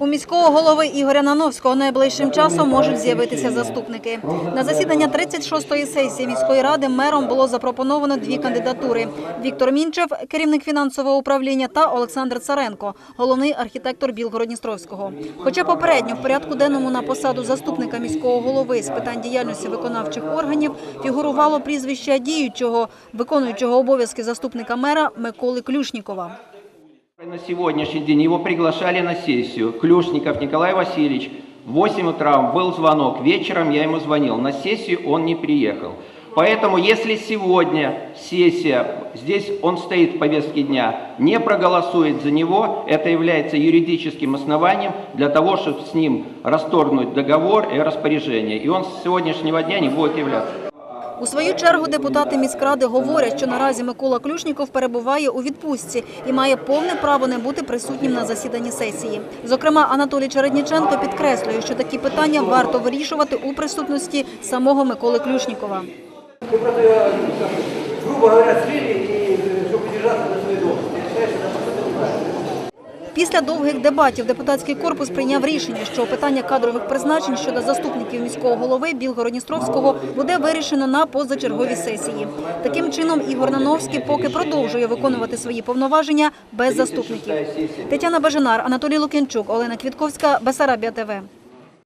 У міського голови Ігоря Нановського найближчим часом можуть з'явитися заступники. На засідання 36-ї сесії міської ради мером було запропоновано дві кандидатури: Віктор Мінчев, керівник фінансового управління, та Олександр Царенко, головний архітектор Білгородністровського. Хоча попередньо в порядку денному на посаду заступника міського голови з питань діяльності виконавчих органів фігурувало прізвище діючого виконуючого обов'язки заступника мера Миколи Клюшнікова. На сегодняшний день его приглашали на сессию. Клюшников Николай Васильевич. В 8 утра был звонок, вечером я ему звонил. На сессию он не приехал. Поэтому, если сегодня сессия, здесь он стоит в повестке дня, не проголосует за него, это является юридическим основанием для того, чтобы с ним расторгнуть договор и распоряжение. И он с сегодняшнего дня не будет являться. У свою чергу депутати міськради говорять, що наразі Микола Клюшніков перебуває у відпустці і має повне право не бути присутнім на засіданні сесії. Зокрема, Анатолій Чередніченко підкреслює, що такі питання варто вирішувати у присутності самого Миколи Клюшнікова. Грубо говоря, Після довгих дебатів депутатський корпус прийняв рішення, що питання кадрових призначень щодо заступників міського голови Білгородністровського буде вирішено на позачерговій сесії. Таким чином, Ігор Нановський поки продовжує виконувати свої повноваження без заступників. Тетяна Бажанар, Анатолій Лукінчук, Олена Квітковська, Бесарабія ТВ.